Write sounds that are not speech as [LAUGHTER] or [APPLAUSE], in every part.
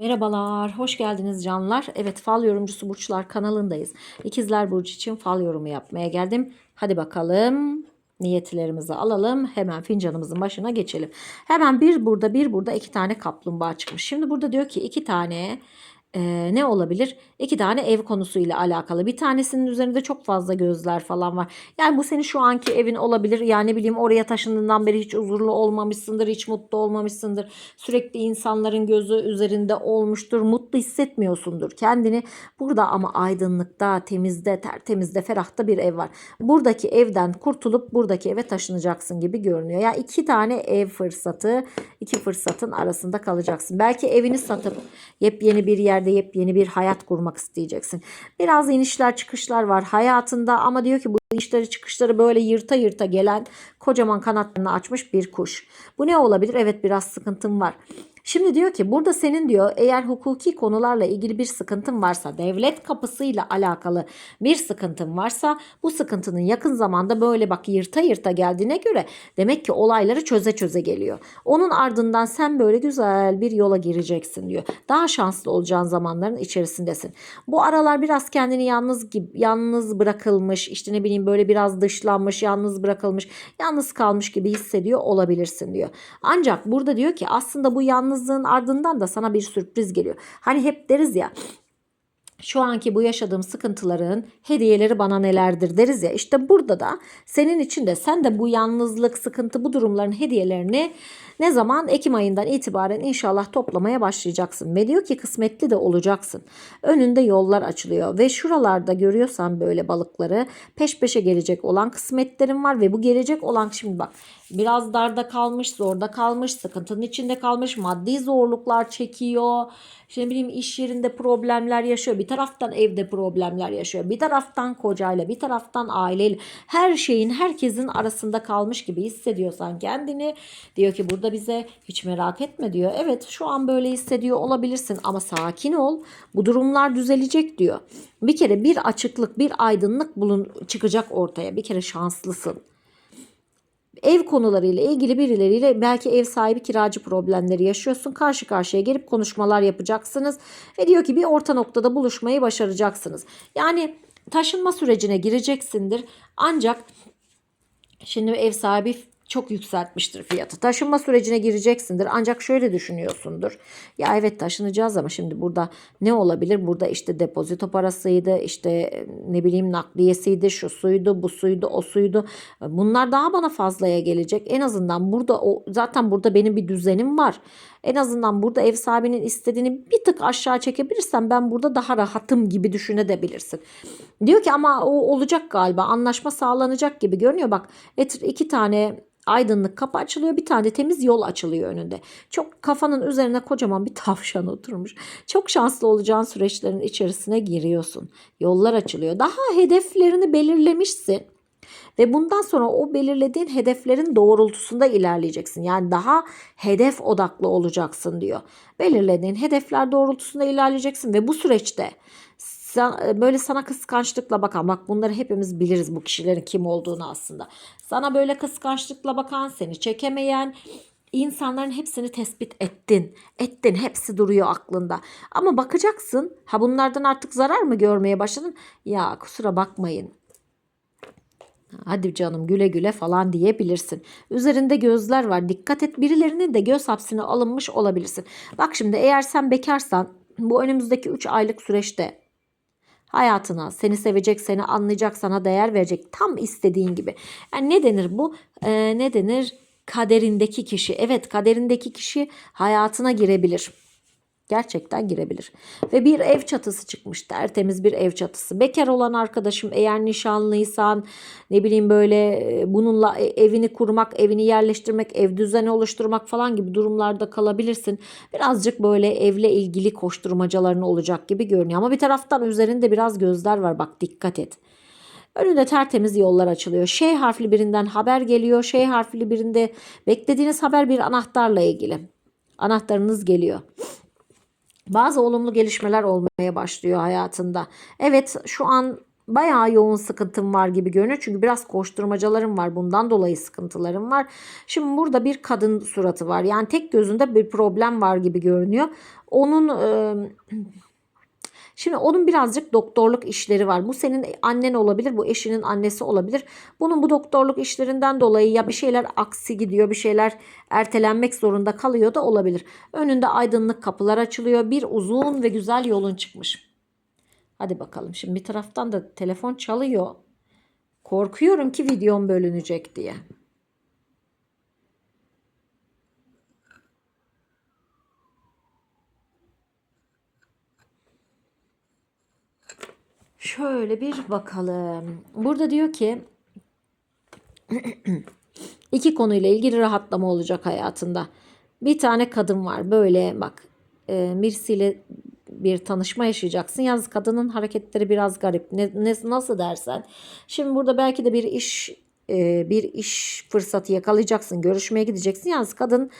Merhabalar, hoş geldiniz canlar. Evet, Fal Yorumcusu Burçlar kanalındayız. İkizler Burcu için fal yorumu yapmaya geldim. Hadi bakalım niyetlerimizi alalım. Hemen fincanımızın başına geçelim. Hemen bir burada bir burada iki tane kaplumbağa çıkmış. Şimdi burada diyor ki iki tane e, ne olabilir? İki tane ev konusuyla alakalı. Bir tanesinin üzerinde çok fazla gözler falan var. Yani bu senin şu anki evin olabilir. Yani ne bileyim oraya taşındığından beri hiç huzurlu olmamışsındır, hiç mutlu olmamışsındır. Sürekli insanların gözü üzerinde olmuştur. Mutlu hissetmiyorsundur kendini. Burada ama aydınlıkta, temizde, tertemizde, ferahta bir ev var. Buradaki evden kurtulup buradaki eve taşınacaksın gibi görünüyor. Yani iki tane ev fırsatı, iki fırsatın arasında kalacaksın. Belki evini satıp yepyeni bir yerde yepyeni bir hayat kurmak isteyeceksin. Biraz inişler çıkışlar var hayatında ama diyor ki bu inişleri çıkışları böyle yırta yırta gelen kocaman kanatlarını açmış bir kuş. Bu ne olabilir? Evet biraz sıkıntım var. Şimdi diyor ki burada senin diyor eğer hukuki konularla ilgili bir sıkıntın varsa devlet kapısıyla alakalı bir sıkıntın varsa bu sıkıntının yakın zamanda böyle bak yırta yırta geldiğine göre demek ki olayları çöze çöze geliyor. Onun ardından sen böyle güzel bir yola gireceksin diyor. Daha şanslı olacağın zamanların içerisindesin. Bu aralar biraz kendini yalnız gibi yalnız bırakılmış işte ne bileyim böyle biraz dışlanmış yalnız bırakılmış yalnız kalmış gibi hissediyor olabilirsin diyor. Ancak burada diyor ki aslında bu yalnızlığın ardından da sana bir sürpriz geliyor. Hani hep deriz ya şu anki bu yaşadığım sıkıntıların hediyeleri bana nelerdir deriz ya. İşte burada da senin için de sen de bu yalnızlık, sıkıntı bu durumların hediyelerini ne zaman? Ekim ayından itibaren inşallah toplamaya başlayacaksın. Ve diyor ki kısmetli de olacaksın. Önünde yollar açılıyor ve şuralarda görüyorsan böyle balıkları peş peşe gelecek olan kısmetlerin var ve bu gelecek olan şimdi bak biraz darda kalmış, zorda kalmış, sıkıntının içinde kalmış, maddi zorluklar çekiyor. İşte ne bileyim iş yerinde problemler yaşıyor. Bir taraftan evde problemler yaşıyor. Bir taraftan kocayla, bir taraftan aileyle. Her şeyin herkesin arasında kalmış gibi hissediyorsan kendini diyor ki burada bize hiç merak etme diyor. Evet şu an böyle hissediyor olabilirsin ama sakin ol. Bu durumlar düzelecek diyor. Bir kere bir açıklık, bir aydınlık bulun çıkacak ortaya. Bir kere şanslısın ev konularıyla ilgili birileriyle belki ev sahibi kiracı problemleri yaşıyorsun. Karşı karşıya gelip konuşmalar yapacaksınız. Ve diyor ki bir orta noktada buluşmayı başaracaksınız. Yani taşınma sürecine gireceksindir. Ancak şimdi ev sahibi çok yükseltmiştir fiyatı. Taşınma sürecine gireceksindir. Ancak şöyle düşünüyorsundur. Ya evet taşınacağız ama şimdi burada ne olabilir? Burada işte depozito parasıydı, işte ne bileyim nakliyesiydi, şu suydu, bu suydu, o suydu. Bunlar daha bana fazlaya gelecek. En azından burada o zaten burada benim bir düzenim var. En azından burada ev sahibinin istediğini bir tık aşağı çekebilirsem ben burada daha rahatım gibi düşünebilirsin. Diyor ki ama o olacak galiba anlaşma sağlanacak gibi görünüyor. Bak iki tane aydınlık kapı açılıyor bir tane temiz yol açılıyor önünde. Çok kafanın üzerine kocaman bir [LAUGHS] tavşan oturmuş. Çok şanslı olacağın süreçlerin içerisine giriyorsun. Yollar açılıyor. Daha hedeflerini belirlemişsin. Ve bundan sonra o belirlediğin hedeflerin doğrultusunda ilerleyeceksin. Yani daha hedef odaklı olacaksın diyor. Belirlediğin hedefler doğrultusunda ilerleyeceksin ve bu süreçte böyle sana kıskançlıkla bakan bak bunları hepimiz biliriz bu kişilerin kim olduğunu aslında. Sana böyle kıskançlıkla bakan seni çekemeyen insanların hepsini tespit ettin. Ettin hepsi duruyor aklında. Ama bakacaksın ha bunlardan artık zarar mı görmeye başladın? Ya kusura bakmayın Hadi canım güle güle falan diyebilirsin. Üzerinde gözler var. Dikkat et birilerinin de göz hapsine alınmış olabilirsin. Bak şimdi eğer sen bekarsan bu önümüzdeki 3 aylık süreçte hayatına seni sevecek, seni anlayacak, sana değer verecek tam istediğin gibi. Yani ne denir bu? Ee, ne denir? Kaderindeki kişi. Evet kaderindeki kişi hayatına girebilir gerçekten girebilir. Ve bir ev çatısı çıkmış tertemiz bir ev çatısı. Bekar olan arkadaşım eğer nişanlıysan ne bileyim böyle e, bununla e, evini kurmak, evini yerleştirmek, ev düzeni oluşturmak falan gibi durumlarda kalabilirsin. Birazcık böyle evle ilgili koşturmacaların olacak gibi görünüyor. Ama bir taraftan üzerinde biraz gözler var bak dikkat et. Önünde tertemiz yollar açılıyor. Şey harfli birinden haber geliyor. Şey harfli birinde beklediğiniz haber bir anahtarla ilgili. Anahtarınız geliyor bazı olumlu gelişmeler olmaya başlıyor hayatında. Evet şu an bayağı yoğun sıkıntım var gibi görünüyor. Çünkü biraz koşturmacalarım var. Bundan dolayı sıkıntılarım var. Şimdi burada bir kadın suratı var. Yani tek gözünde bir problem var gibi görünüyor. Onun e, Şimdi onun birazcık doktorluk işleri var. Bu senin annen olabilir, bu eşinin annesi olabilir. Bunun bu doktorluk işlerinden dolayı ya bir şeyler aksi gidiyor, bir şeyler ertelenmek zorunda kalıyor da olabilir. Önünde aydınlık kapılar açılıyor. Bir uzun ve güzel yolun çıkmış. Hadi bakalım. Şimdi bir taraftan da telefon çalıyor. Korkuyorum ki videom bölünecek diye. Şöyle bir bakalım. Burada diyor ki [CLEARS THROAT] iki konuyla ilgili rahatlama olacak hayatında. Bir tane kadın var böyle bak e, birisiyle bir tanışma yaşayacaksın. Yalnız kadının hareketleri biraz garip. Ne, ne, nasıl dersen. Şimdi burada belki de bir iş bir iş fırsatı yakalayacaksın. Görüşmeye gideceksin. Yalnız kadın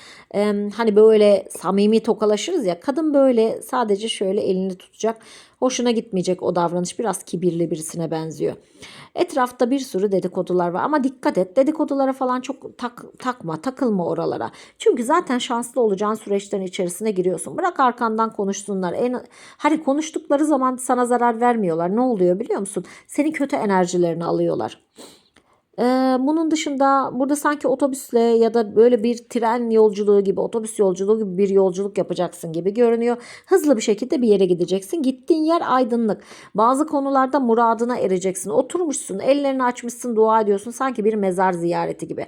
hani böyle samimi tokalaşırız ya. Kadın böyle sadece şöyle elini tutacak. Hoşuna gitmeyecek o davranış. Biraz kibirli birisine benziyor. Etrafta bir sürü dedikodular var ama dikkat et. Dedikodulara falan çok tak, takma, takılma oralara. Çünkü zaten şanslı olacağın süreçlerin içerisine giriyorsun. Bırak arkandan konuşsunlar. En, hani konuştukları zaman sana zarar vermiyorlar. Ne oluyor biliyor musun? Senin kötü enerjilerini alıyorlar. Ee, bunun dışında burada sanki otobüsle ya da böyle bir tren yolculuğu gibi, otobüs yolculuğu gibi bir yolculuk yapacaksın gibi görünüyor. Hızlı bir şekilde bir yere gideceksin. Gittiğin yer aydınlık. Bazı konularda muradına ereceksin. Oturmuşsun, ellerini açmışsın, dua ediyorsun. Sanki bir mezar ziyareti gibi.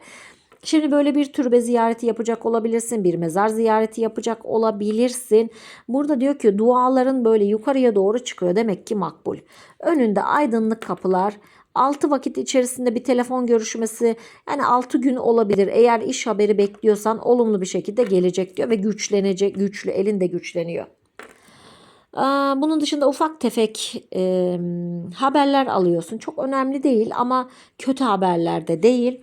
Şimdi böyle bir türbe ziyareti yapacak olabilirsin. Bir mezar ziyareti yapacak olabilirsin. Burada diyor ki duaların böyle yukarıya doğru çıkıyor. Demek ki makbul. Önünde aydınlık kapılar, 6 vakit içerisinde bir telefon görüşmesi yani 6 gün olabilir. Eğer iş haberi bekliyorsan olumlu bir şekilde gelecek diyor ve güçlenecek, güçlü elin de güçleniyor. Bunun dışında ufak tefek e, haberler alıyorsun. Çok önemli değil ama kötü haberler de değil.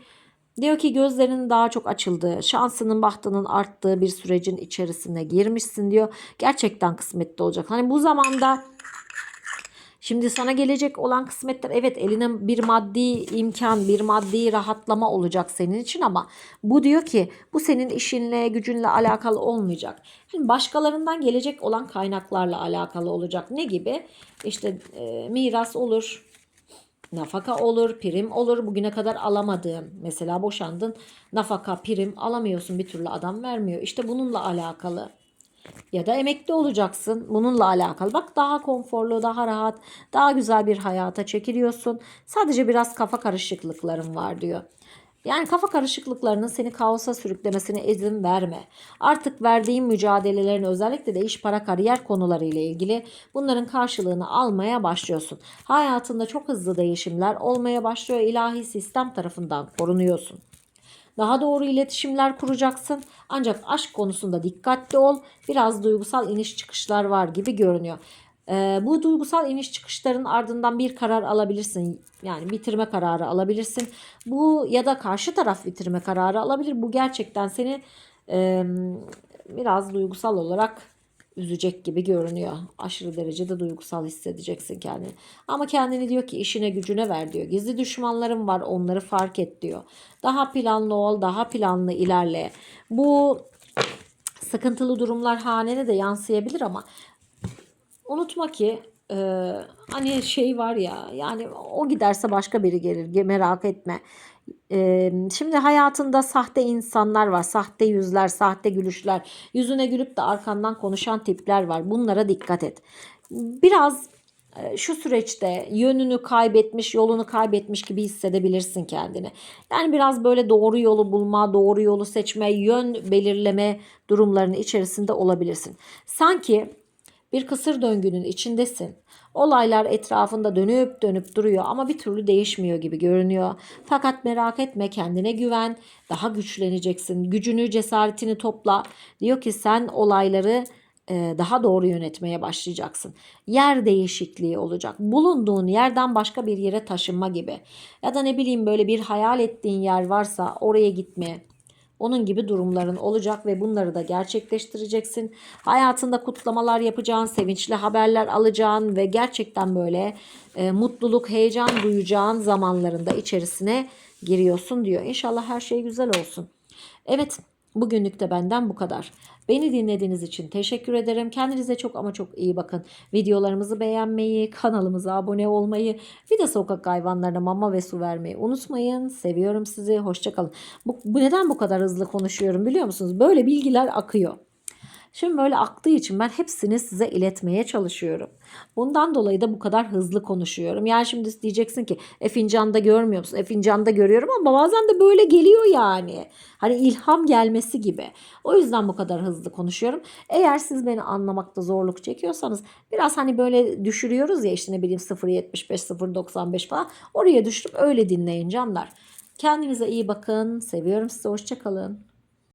Diyor ki gözlerinin daha çok açıldığı, şansının bahtının arttığı bir sürecin içerisine girmişsin diyor. Gerçekten kısmetli olacak. Hani bu zamanda Şimdi sana gelecek olan kısmetler evet eline bir maddi imkan, bir maddi rahatlama olacak senin için ama bu diyor ki bu senin işinle, gücünle alakalı olmayacak. Şimdi başkalarından gelecek olan kaynaklarla alakalı olacak. Ne gibi? İşte e, miras olur, nafaka olur, prim olur. Bugüne kadar alamadığın, mesela boşandın, nafaka, prim alamıyorsun bir türlü adam vermiyor. İşte bununla alakalı ya da emekli olacaksın. Bununla alakalı. Bak daha konforlu, daha rahat, daha güzel bir hayata çekiliyorsun. Sadece biraz kafa karışıklıkların var diyor. Yani kafa karışıklıklarının seni kaosa sürüklemesine izin verme. Artık verdiğin mücadelelerin özellikle de iş, para, kariyer konuları ile ilgili bunların karşılığını almaya başlıyorsun. Hayatında çok hızlı değişimler olmaya başlıyor. İlahi sistem tarafından korunuyorsun. Daha doğru iletişimler kuracaksın. Ancak aşk konusunda dikkatli ol. Biraz duygusal iniş çıkışlar var gibi görünüyor. Ee, bu duygusal iniş çıkışların ardından bir karar alabilirsin. Yani bitirme kararı alabilirsin. Bu ya da karşı taraf bitirme kararı alabilir. Bu gerçekten seni e, biraz duygusal olarak üzecek gibi görünüyor. Aşırı derecede duygusal hissedeceksin kendini. Ama kendini diyor ki işine gücüne ver diyor. Gizli düşmanlarım var onları fark et diyor. Daha planlı ol, daha planlı ilerle. Bu sıkıntılı durumlar hanene de yansıyabilir ama unutma ki e, hani şey var ya yani o giderse başka biri gelir merak etme. Ee, şimdi hayatında sahte insanlar var, sahte yüzler, sahte gülüşler, yüzüne gülüp de arkandan konuşan tipler var. Bunlara dikkat et. Biraz e, şu süreçte yönünü kaybetmiş, yolunu kaybetmiş gibi hissedebilirsin kendini. Yani biraz böyle doğru yolu bulma, doğru yolu seçme, yön belirleme durumlarının içerisinde olabilirsin. Sanki bir kısır döngünün içindesin. Olaylar etrafında dönüp dönüp duruyor ama bir türlü değişmiyor gibi görünüyor. Fakat merak etme kendine güven. Daha güçleneceksin. Gücünü, cesaretini topla. Diyor ki sen olayları e, daha doğru yönetmeye başlayacaksın. Yer değişikliği olacak. Bulunduğun yerden başka bir yere taşınma gibi. Ya da ne bileyim böyle bir hayal ettiğin yer varsa oraya gitme. Onun gibi durumların olacak ve bunları da gerçekleştireceksin. Hayatında kutlamalar yapacağın, sevinçli haberler alacağın ve gerçekten böyle e, mutluluk, heyecan duyacağın zamanlarında içerisine giriyorsun diyor. İnşallah her şey güzel olsun. Evet, bugünlük de benden bu kadar. Beni dinlediğiniz için teşekkür ederim. Kendinize çok ama çok iyi bakın. Videolarımızı beğenmeyi, kanalımıza abone olmayı, bir de sokak hayvanlarına mama ve su vermeyi unutmayın. Seviyorum sizi. Hoşçakalın. Bu, bu neden bu kadar hızlı konuşuyorum biliyor musunuz? Böyle bilgiler akıyor. Şimdi böyle aktığı için ben hepsini size iletmeye çalışıyorum. Bundan dolayı da bu kadar hızlı konuşuyorum. Yani şimdi diyeceksin ki e fincanda görmüyor musun? E fincanda görüyorum ama bazen de böyle geliyor yani. Hani ilham gelmesi gibi. O yüzden bu kadar hızlı konuşuyorum. Eğer siz beni anlamakta zorluk çekiyorsanız biraz hani böyle düşürüyoruz ya işte ne bileyim 0.75 0.95 falan. Oraya düşürüp öyle dinleyin canlar. Kendinize iyi bakın. Seviyorum sizi. Hoşçakalın.